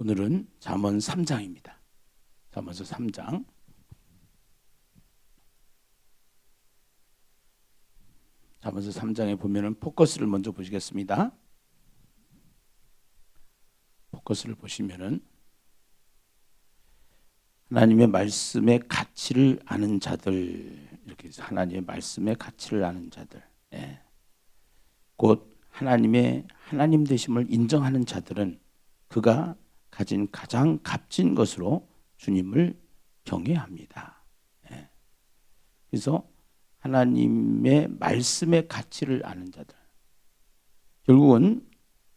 오늘은 잠언 3장입니다. 잠언서 3장. 잠언서 3장에 보면은 포커스를 먼저 보시겠습니다. 포커스를 보시면은 하나님의 말씀의 가치를 아는 자들 이렇게 하나님의 말씀의 가치를 아는 자들. 예. 곧 하나님의 하나님 되심을 인정하는 자들은 그가 가진 가장 값진 것으로 주님을 경외합니다. 예. 그래서 하나님의 말씀의 가치를 아는 자들. 결국은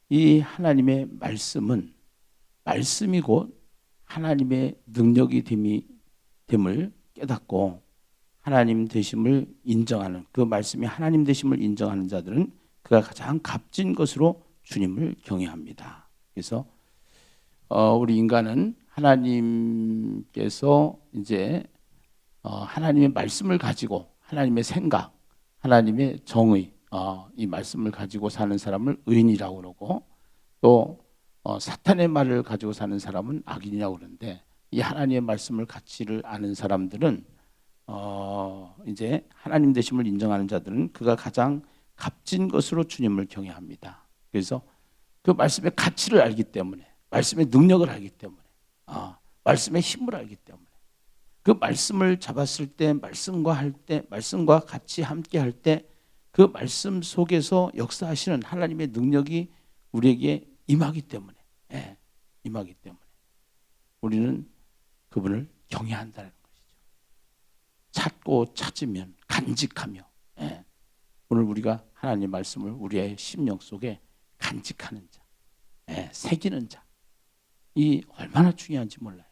이 하나님의 말씀은 말씀이 곧 하나님의 능력이 됨이 됨을 깨닫고 하나님 되심을 인정하는 그 말씀이 하나님 되심을 인정하는 자들은 그가 가장 값진 것으로 주님을 경외합니다. 그래서 어, 우리 인간은 하나님께서 이제 어, 하나님의 말씀을 가지고 하나님의 생각, 하나님의 정의, 어, 이 말씀을 가지고 사는 사람을 의인이라고 그러고 또 어, 사탄의 말을 가지고 사는 사람은 악인이라고 그러는데 이 하나님의 말씀을 가치를 아는 사람들은 어, 이제 하나님 되심을 인정하는 자들은 그가 가장 값진 것으로 주님을 경외합니다. 그래서 그 말씀의 가치를 알기 때문에 말씀의 능력을 알기 때문에 아, 말씀의 힘을 알기 때문에 그 말씀을 잡았을 때 말씀과 할 때 말씀과 같이 함께 할 때 그 말씀 속에서 역사하시는 하나님의 능력이 우리에게 임하기 때문에 예, 임하기 때문에 우리는 그분을 경외한다는 것이죠. 찾고 찾으면 간직하며 예, 오늘 우리가 하나님 말씀을 우리의 심령 속에 간직하는 자, 예, 새기는 자, 이 얼마나 중요한지 몰라요.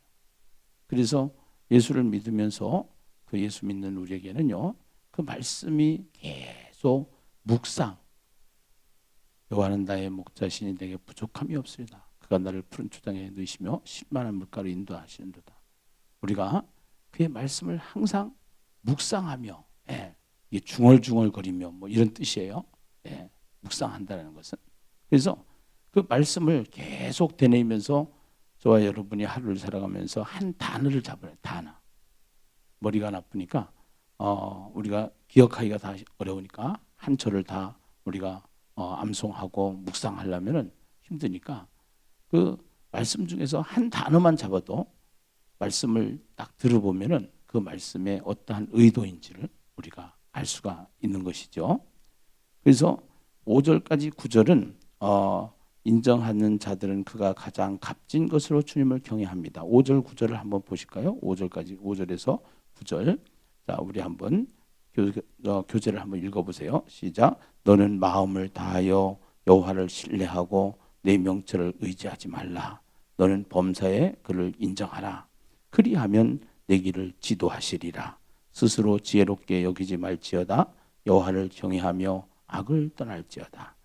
그래서 예수를 믿으면서 그 예수 믿는 우리에게는요, 그 말씀이 계속 묵상. 여호와는 나의 목자신이 내게 부족함이 없으리다. 그가 나를 푸른 초장에 넣으시며 실만한 물가로 인도하시는도다. 우리가 그의 말씀을 항상 묵상하며, 예, 중얼중얼거리며 뭐 이런 뜻이에요. 예, 묵상한다는 것은. 그래서 그 말씀을 계속 되뇌면서 저와 여러분이 하루를 살아가면서 한 단어를 잡아요. 단어. 머리가 나쁘니까 어, 우리가 기억하기가 다 어려우니까 한 절을 다 우리가 어, 암송하고 묵상하려면은 힘드니까 그 말씀 중에서 한 단어만 잡아도 말씀을 딱 들어보면은 그 말씀의 어떠한 의도인지를 우리가 알 수가 있는 것이죠. 그래서 5절까지 9절은 어, 인정하는 자들은 그가 가장 값진 것으로 주님을 경외합니다. 5절 9절을 한번 보실까요? 5절까지 5절에서 9절. 자, 우리 한번 교, 어, 교재를 한번 읽어 보세요. 시작. 너는 마음을 다하여 여호와를 신뢰하고 내 명철을 의지하지 말라. 너는 범사에 그를 인정하라. 그리하면 내 길을 지도하시리라. 스스로 지혜롭게 여기지 말지어다. 여호와를 경외하며 악을 떠날지어다.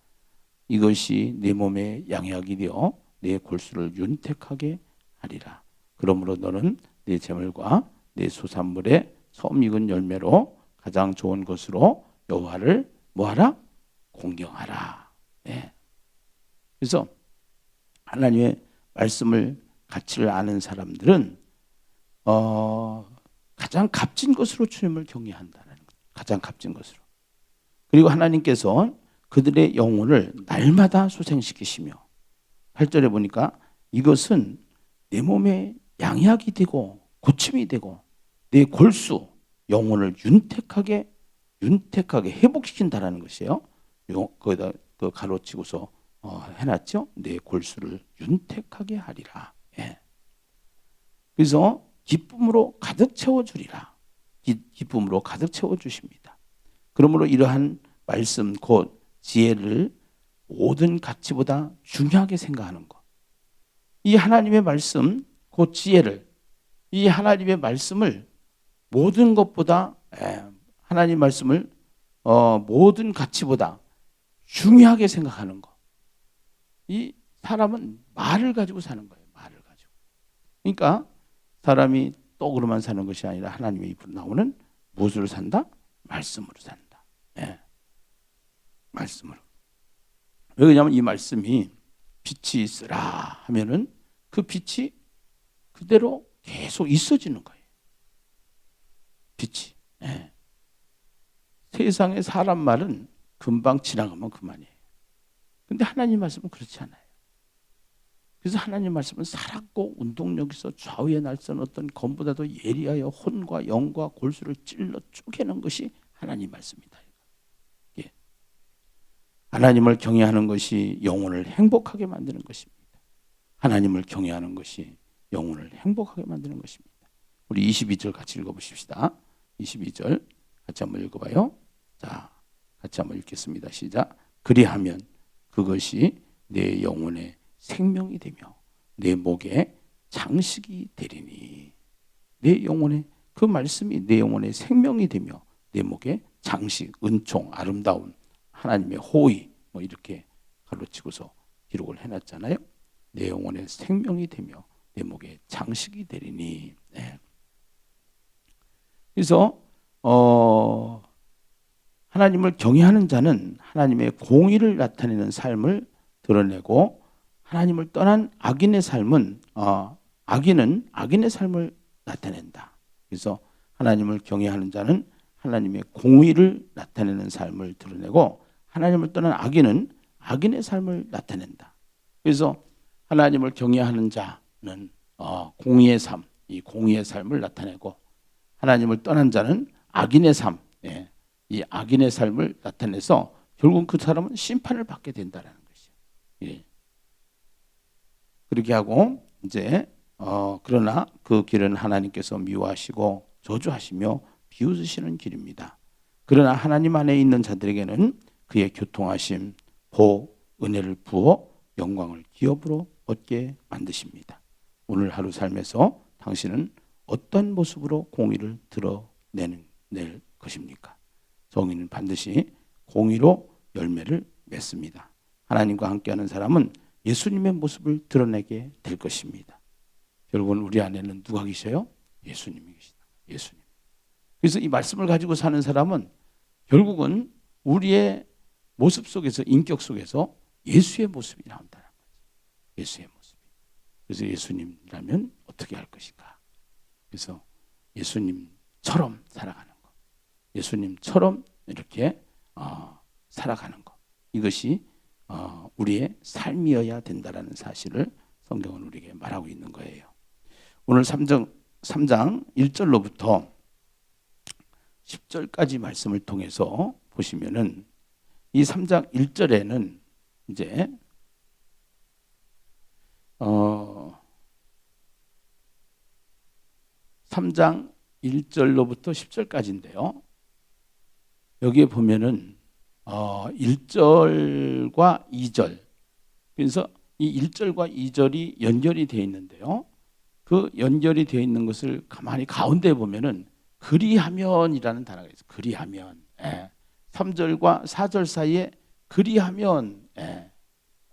이것이 내 몸의 양약이 되어 내 골수를 윤택하게 하리라. 그러므로 너는 내 재물과 내 소산물의 섬 익은 열매로 가장 좋은 것으로 여호와를 뭐하라? 공경하라. 예. 그래서 하나님의 말씀을 가치를 아는 사람들은 어, 가장 값진 것으로 주님을 경외한다는 것. 가장 값진 것으로. 그리고 하나님께서 그들의 영혼을 날마다 소생시키시며 8절에 보니까 이것은 내 몸에 양약이 되고 고침이 되고 내 골수 영혼을 윤택하게 윤택하게 회복시킨다라는 것이에요. 거기다 그 가로치고서 어, 해놨죠. 내 골수를 윤택하게 하리라. 예. 그래서 기쁨으로 가득 채워주리라. 기, 기쁨으로 가득 채워주십니다. 그러므로 이러한 말씀 곧 지혜를 모든 가치보다 중요하게 생각하는 것. 이 하나님의 말씀, 곧 지혜를, 이 하나님의 말씀을 모든 것보다, 하나님 말씀을 어, 모든 가치보다 중요하게 생각하는 것. 이 사람은 말을 가지고 사는 거예요. 말을 가지고. 그러니까 사람이 떡으로만 사는 것이 아니라 하나님의 입으로 나오는 무엇으로 산다? 말씀으로 산다. 예. 말씀으로. 왜냐하면 이 말씀이 빛이 있으라 하면은 그 빛이 그대로 계속 있어지는 거예요. 빛이. 예. 세상의 사람 말은 금방 지나가면 그만이에요. 근데 하나님 말씀은 그렇지 않아요. 그래서 하나님 말씀은 살았고 운동력에서 좌우에 날선 어떤 검보다도 예리하여 혼과 영과 골수를 찔러 쪼개는 것이 하나님 말씀이다. 예. 하나님을 경외하는 것이 영혼을 행복하게 만드는 것입니다. 하나님을 경외하는 것이 영혼을 행복하게 만드는 것입니다. 우리 22절 같이 읽어보십시다. 22절 같이 한번 읽어봐요. 자, 같이 한번 읽겠습니다. 시작. 그리하면 그것이 내 영혼의 생명이 되며 내 목에 장식이 되리니 내 영혼의 그 말씀이 내 영혼의 생명이 되며 내 목에 장식, 은총, 아름다운 하나님의 호의 뭐 이렇게 갈로치고서 기록을 해놨잖아요. 내 영혼의 생명이 되며 내 목에 장식이 되리니. 네. 그래서 어, 하나님을 경외하는 자는 하나님의 공의를 나타내는 삶을 드러내고 하나님을 떠난 악인의 삶은 어, 악인은 악인의 삶을 나타낸다. 그래서 하나님을 경외하는 자는 하나님의 공의를 나타내는 삶을 드러내고 하나님을 떠난 악인은 악인의 삶을 나타낸다. 그래서 하나님을 경외하는 자는 어, 공의의 삶, 이 공의의 삶을 나타내고 하나님을 떠난 자는 악인의 삶, 예, 이 악인의 삶을 나타내서 결국 그 사람은 심판을 받게 된다라는 것이요. 예. 그렇게 하고 이제 어, 그러나 그 길은 하나님께서 미워하시고 저주하시며 비웃으시는 길입니다. 그러나 하나님 안에 있는 자들에게는 그의 교통하심, 보, 은혜를 부어 영광을 기업으로 얻게 만드십니다. 오늘 하루 삶에서 당신은 어떤 모습으로 공의를 드러내는 낼 것입니까? 정의는 반드시 공의로 열매를 맺습니다. 하나님과 함께하는 사람은 예수님의 모습을 드러내게 될 것입니다. 결국은 우리 안에는 누가 계셔요? 예수님이 계시다. 예수님. 그래서 이 말씀을 가지고 사는 사람은 결국은 우리의 모습 속에서 인격 속에서 예수의 모습이 나온다는 거죠. 예수의 모습. 그래서 예수님이라면 어떻게 할 것인가? 그래서 예수님처럼 살아가는 것. 예수님처럼 이렇게 어, 살아가는 것. 이것이 어, 우리의 삶이어야 된다라는 사실을 성경은 우리에게 말하고 있는 거예요. 오늘 3장, 3장 1절로부터 10절까지 말씀을 통해서 보시면은 이 3장 1절에는 이제 어 3장 1절로부터 10절까지인데요. 여기에 보면은 어 1절과 2절 그래서 이 1절과 2절이 연결이 되어 있는데요. 그 연결이 되어 있는 것을 가만히 가운데 보면은 그리하면이라는 단어가 있어요. 그리하면. 예. 3절과 4절 사이에 그리하면. 예.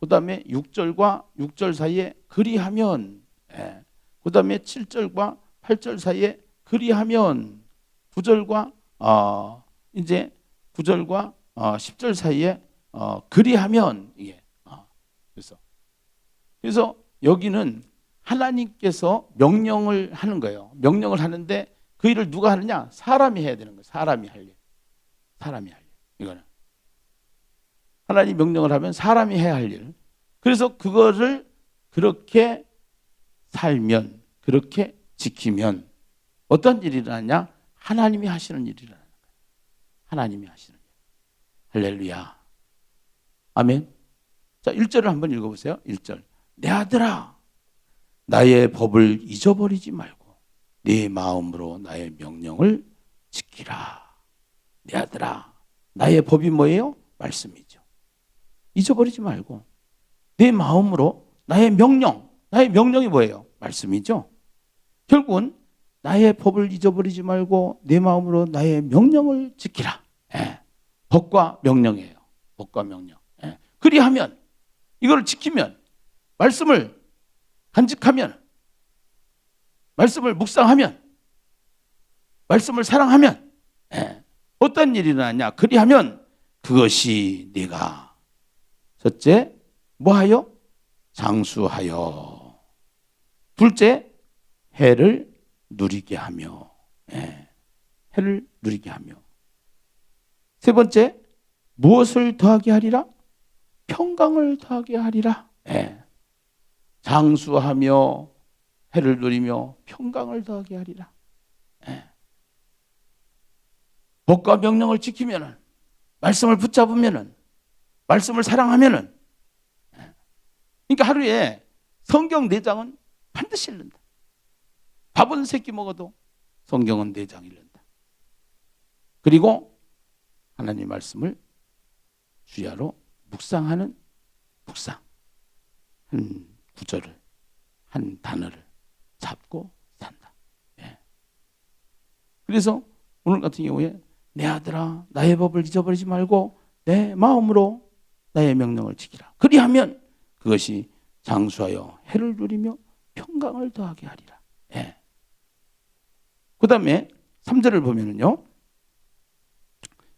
그다음에 6절과 6절 사이에 그리하면. 예. 그다음에 7절과 8절 사이에 그리하면 9절과 어 이제 9절과 어 10절 사이에 어 그리하면 이게 어 그래서 그래서 여기는 하나님께서 명령을 하는 거예요. 명령을 하는데 그 일을 누가 하느냐? 사람이 해야 되는 거예요. 사람이 할 일. 사람이 할 일. 이거는. 하나님 명령을 하면 사람이 해야 할 일. 그래서 그거를 그렇게 살면, 그렇게 지키면 어떤 일이 일어나냐? 하나님이 하시는 일이 일어나는 거예요. 하나님이 하시는 일. 할렐루야. 아멘. 자, 1절을 한번 읽어보세요. 1절. 내 아들아, 나의 법을 잊어버리지 말고 네 마음으로 나의 명령을 지키라. 내 아들아, 나의 법이 뭐예요? 말씀이죠. 잊어버리지 말고 내 마음으로 나의 명령, 나의 명령이 뭐예요? 말씀이죠. 결국은 나의 법을 잊어버리지 말고 내 마음으로 나의 명령을 지키라. 예. 법과 명령이에요. 법과 명령. 예. 그리하면 이걸 지키면 말씀을 간직하면 말씀을 묵상하면 말씀을 사랑하면 예. 어떤 일이 일어나냐? 그리하면 그것이 네가 첫째 뭐하여 장수하여 둘째, 해를 누리게 하며, 예, 해를 누리게 하며. 세 번째, 무엇을 더하게 하리라? 평강을 더하게 하리라. 예, 장수하며 해를 누리며 평강을 더하게 하리라. 예. 법과 명령을 지키면은 말씀을 붙잡으면은 말씀을 사랑하면은 예. 그러니까 하루에 성경 네 장은 반드시 읽는다. 밥은 세끼 먹어도 성경은 네장 읽는다. 그리고 하나님 말씀을 주야로 묵상하는 묵상 한 구절을 한 단어를 잡고 산다. 예. 그래서 오늘 같은 경우에 내 아들아 나의 법을 잊어버리지 말고 내 마음으로 나의 명령을 지키라. 그리하면 그것이 장수하여 해를 누리며 평강을 더하게 하리라. 예. 그 다음에 3절을 보면은요.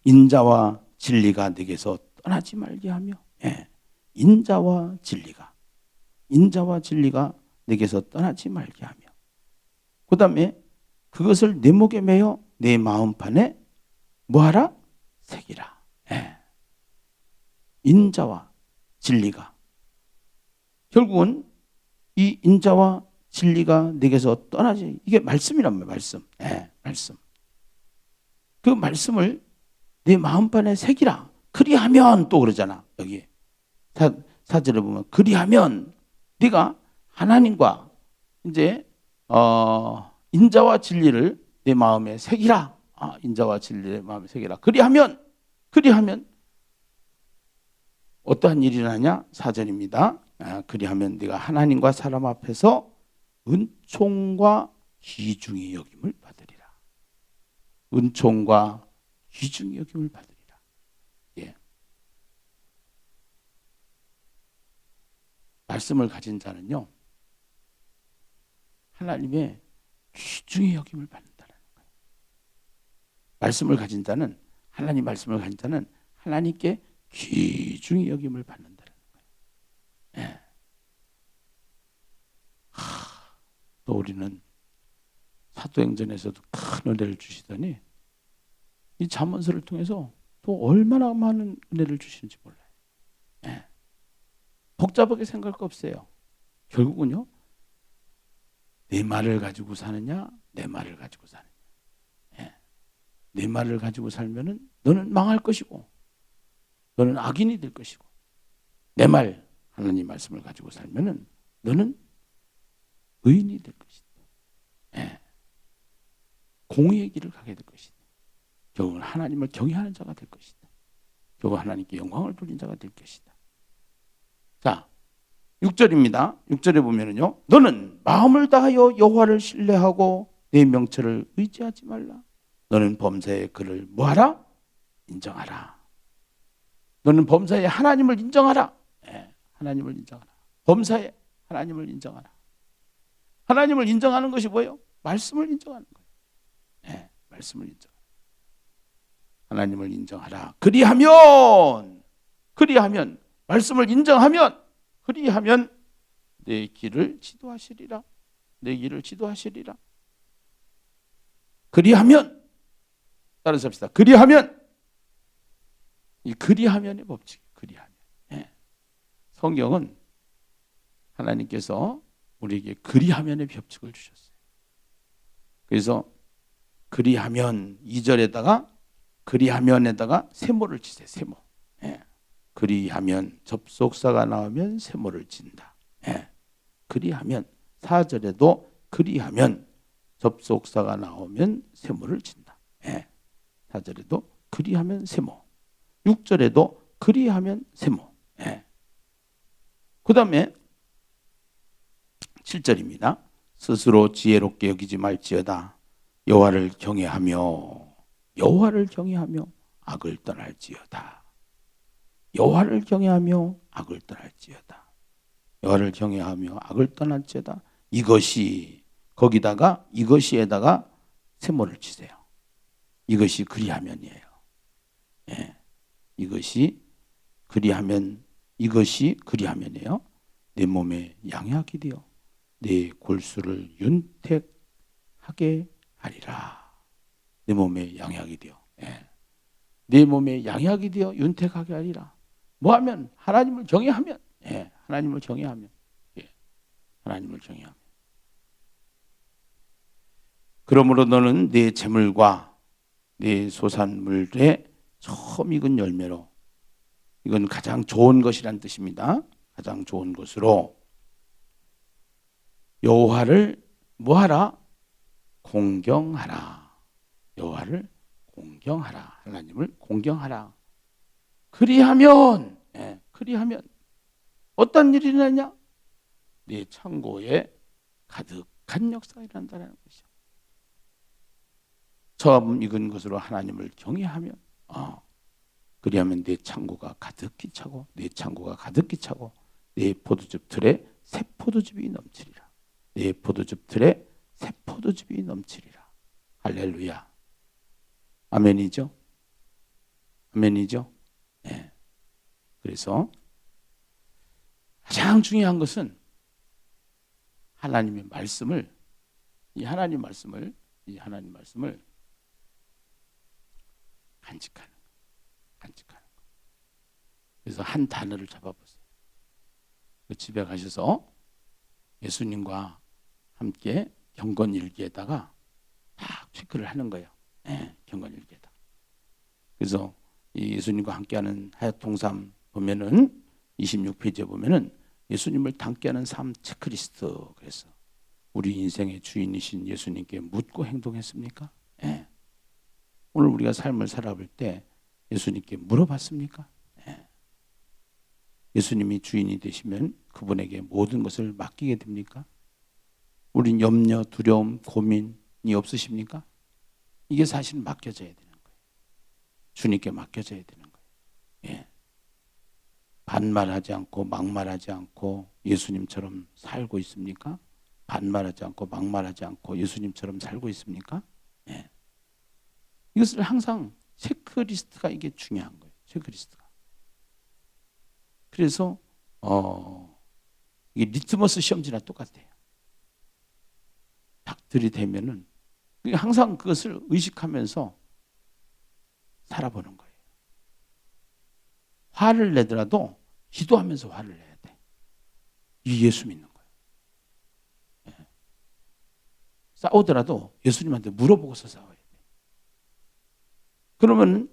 인자와 진리가 내게서 떠나지 말게 하며 예. 인자와 진리가 인자와 진리가 내게서 떠나지 말게 하며 그 다음에 그것을 내 목에 매어 내 마음판에 뭐하라? 새기라. 예. 인자와 진리가 결국은 이 인자와 진리가 내게서 떠나지 이게 말씀이란 말이에요. 말씀. 예, 말씀. 그 말씀을 내 마음판에 새기라. 그리하면 또 그러잖아. 여기 사, 사절에 보면 그리하면 네가 하나님과 이제 어, 인자와 진리를 내 마음에 새기라. 아, 인자와 진리를 내 마음에 새기라. 그리하면 그리하면 어떠한 일이 일어나냐? 사절입니다. 아, 그리하면 네가 하나님과 사람 앞에서 은총과 귀중히 여김을 받으리라. 은총과 귀중히 여김을 받으리라. 예. 말씀을 가진 자는요. 하나님의 귀중히 여김을 거예요. 말씀을 가진 자는 하나님 말씀을 가진 자는 하나님께 귀중히 여김을 받는다는 거예요. 예. 하, 또 우리는 사도행전에서도 큰 은혜를 주시더니 이 잠언서를 통해서 또 얼마나 많은 은혜를 주시는지 몰라요. 예. 복잡하게 생각할 거 없어요. 결국은요. 내 말을 가지고 사느냐, 내 말을 가지고 사느냐. 예. 내 말을 가지고 살면은 너는 망할 것이고, 너는 악인이 될 것이고, 내 말, 하나님 말씀을 가지고 살면은 너는 의인이 될 것이다. 예. 공의의 길을 가게 될 것이다. 결국은 하나님을 경외하는 자가 될 것이다. 결국 하나님께 영광을 돌린 자가 될 것이다. 자, 6절입니다. 6절에 보면은요. 너는 마음을 다하여 여호와를 신뢰하고 내 명철을 의지하지 말라. 너는 범사의 그를 뭐하라? 인정하라. 너는 범사에 하나님을 인정하라. 예, 하나님을 인정하라. 범사에 하나님을 인정하라. 하나님을 인정하는 것이 뭐예요? 말씀을 인정하는 거예요. 예, 말씀을 인정. 하나님을 인정하라. 그리하면 그리하면 말씀을 인정하면 그리하면 내 길을 지도하시리라. 내 길을 지도하시리라. 그리하면 따라서 합시다. 그리하면 이 그리하면의 법칙. 그리하면. 예. 성경은 하나님께서 우리에게 그리하면의 법칙을 주셨어요. 그래서 그리하면 2절에다가 그리하면에다가 세모를 치세요. 세모. 예. 그리하면 접속사가 나오면 세모를 친다. 예. 그리하면 4절에도 그리하면 접속사가 나오면 세모를 친다. 예. 4절에도 그리하면 세모. 6절에도 그리하면 세모. 예. 그 다음에 7절입니다. 스스로 지혜롭게 여기지 말지어다. 여호와를 경외하며 여호와를 경외하며 악을 떠날지어다. 여호와를 경외하며 악을 떠날지어다. 여호와를 경외하며 악을 떠날지어다. 이것이 거기다가 이것이에다가 세모를 치세요. 이것이 그리하면이에요. 예. 이것이 그리하면 이것이 그리하면이에요. 내 몸에 양약이 되어 네 골수를 윤택하게 하리라. 내 몸에 양약이 되어. 예. 내 몸에 양약이 되어 윤택하게 하리라. 뭐 하면 하나님을 경외하면 예. 하나님을 경외하면 예. 하나님을 경외하면 그러므로 너는 네 재물과 네 소산물의 처음 익은 열매로 이건 가장 좋은 것이란 뜻입니다. 가장 좋은 것으로 여호와를 뭐하라? 공경하라. 여호와를 공경하라. 하나님을 공경하라. 그리하면 예, 그리하면 어떤 일이 일어나냐? 네 창고에 가득한 역사가 일어난다는 것이죠. 처음 익은 것으로 하나님을 경외하면 어, 그리하면 내 창고가 가득히 차고 내 창고가 가득히 차고 내 포도즙 틀에 새 포도즙이 넘치리라. 내 포도즙 틀에 새 포도즙이 넘치리라. 할렐루야. 아멘이죠? 아멘이죠? 네. 그래서 가장 중요한 것은 하나님의 말씀을 이 하나님 말씀을 이 하나님 말씀을 간직하는 거. 간직하는 거. 그래서 한 단어를 잡아보세요. 그 집에 가셔서 예수님과 함께 경건 일기에다가 딱 체크를 하는 거예요. 예, 경건 일기에다. 그래서 이 예수님과 함께하는 하얏통삼 보면은 26페이지에 보면은 예수님을 닮게하는 삶 체크리스트 그래서 우리 인생의 주인이신 예수님께 묻고 행동했습니까? 예. 오늘 우리가 삶을 살아볼 때 예수님께 물어봤습니까? 예. 예수님이 주인이 되시면 그분에게 모든 것을 맡기게 됩니까? 우린 염려, 두려움, 고민이 없으십니까? 이게 사실 맡겨져야 되는 거예요. 주님께 맡겨져야 되는 거예요. 예. 반말하지 않고 막말하지 않고 예수님처럼 살고 있습니까? 반말하지 않고 막말하지 않고 예수님처럼 살고 있습니까? 예. 이것을 항상 체크리스트가 이게 중요한 거예요. 체크리스트가. 그래서 어 이게 리트머스 시험지나 똑같아요. 딱 들이대면은 그게 항상 그것을 의식하면서 살아보는 거예요. 화를 내더라도 기도하면서 화를 내야 돼. 이 예수 믿는 거예요. 예. 싸우더라도 예수님한테 물어보고서 싸워야 돼. 그러면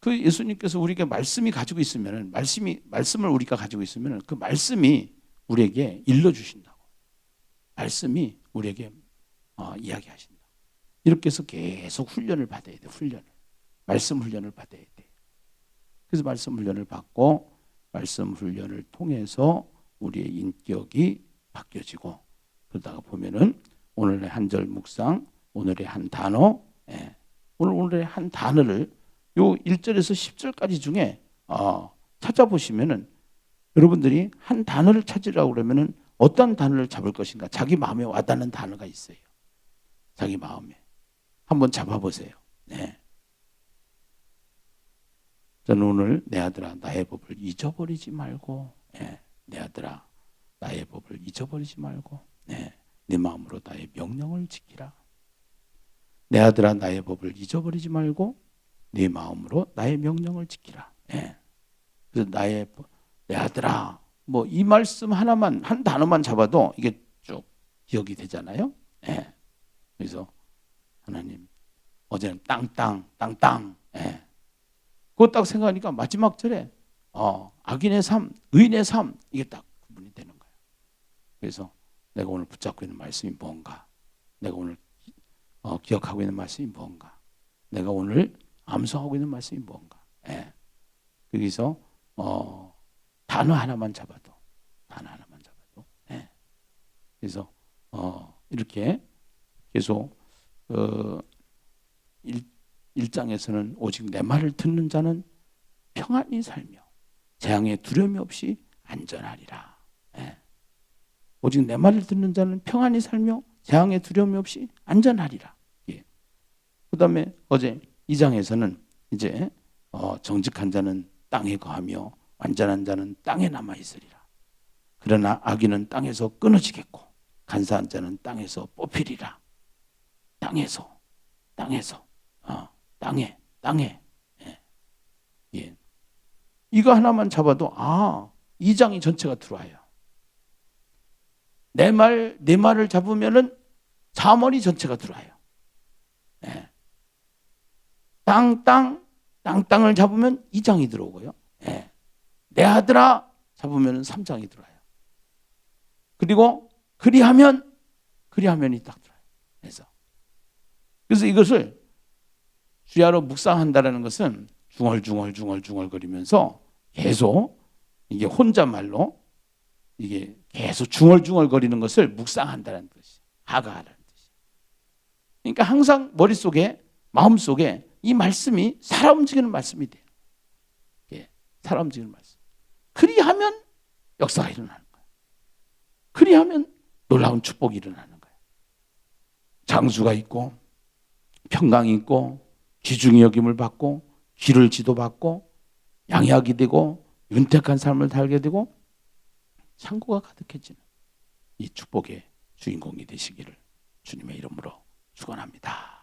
그 예수님께서 우리에게 말씀이 가지고 있으면 말씀이 말씀을 우리가 가지고 있으면 그 말씀이 우리에게 일러 주신다고. 말씀이 우리에게 어, 이야기하신다. 이렇게 해서 계속 훈련을 받아야 돼. 훈련을. 말씀 훈련을 받아야 돼. 그래서 말씀 훈련을 받고 말씀 훈련을 통해서 우리의 인격이 바뀌어지고 그러다가 보면은 오늘의 한 절 묵상, 오늘의 한 단어, 예. 오늘 오늘의 한 단어를 요 1절에서 10절까지 중에 어, 찾아보시면은 여러분들이 한 단어를 찾으라고 그러면은 어떤 단어를 잡을 것인가 자기 마음에 와닿는 단어가 있어요. 자기 마음에 한번 잡아보세요. 네. 저는 오늘 내 아들아 나의 법을 잊어버리지 말고 예, 내 아들아 나의 법을 잊어버리지 말고 예, 네 마음으로 나의 명령을 지키라. 내 아들아 나의 법을 잊어버리지 말고 네 마음으로 나의 명령을 지키라. 예. 그래서 나의 법- 내 아들아 뭐 이 말씀 하나만 한 단어만 잡아도 이게 쭉 기억이 되잖아요. 예. 그래서 하나님 어제는 땅땅 땅땅 예. 그거 딱 생각하니까 마지막 절에 어, 악인의 삶, 의인의 삶 이게 딱 구분이 되는 거예요. 그래서 내가 오늘 붙잡고 있는 말씀이 뭔가, 내가 오늘 어, 기억하고 있는 말씀이 뭔가, 내가 오늘 암송하고 있는 말씀이 뭔가. 예. 거기서 어, 단어 하나만 잡아도, 단어 하나만 잡아도. 예. 그래서 어, 이렇게 계속 어, 일, 1장에서는 오직 내 말을 듣는 자는 평안히 살며 재앙에 두려움이 없이 안전하리라. 예. 오직 내 말을 듣는 자는 평안히 살며 재앙에 두려움이 없이 안전하리라. 예. 그 다음에 어제 2장에서는 이제 어, 정직한 자는 땅에 거하며 완전한 자는 땅에 남아 있으리라. 그러나 악인은 땅에서 끊어지겠고 간사한 자는 땅에서 뽑히리라. 땅에서, 땅에서, 어, 땅에, 땅에. 예. 예. 이거 하나만 잡아도 아, 이 장이 전체가 들어와요. 내 말, 내 말을 잡으면은 자머리 전체가 들어와요. 예. 땅, 땅, 땅, 땅을 잡으면 이 장이 들어오고요. 예. 내 아들아 잡으면 3장이 들어와요. 그리고 그리하면 그리하면이 딱 들어요. 그래서 그래서 이것을 주야로 묵상한다라는 것은 중얼중얼 중얼중얼 거리면서 계속 이게 혼잣말로 이게 계속 중얼중얼 거리는 것을 묵상한다는 뜻이 하가하라는 뜻이. 그러니까 항상 머릿속에 마음속에 이 말씀이 살아 움직이는 말씀이 돼요. 예, 살아 움직이는 말씀. 그리하면 역사가 일어나는 거예요. 그리하면 놀라운 축복이 일어나는 거예요. 장수가 있고 평강이 있고 귀중히 여김을 받고 귀를 지도받고 양약이 되고 윤택한 삶을 살게 되고 창고가 가득해지는 이 축복의 주인공이 되시기를 주님의 이름으로 축원합니다.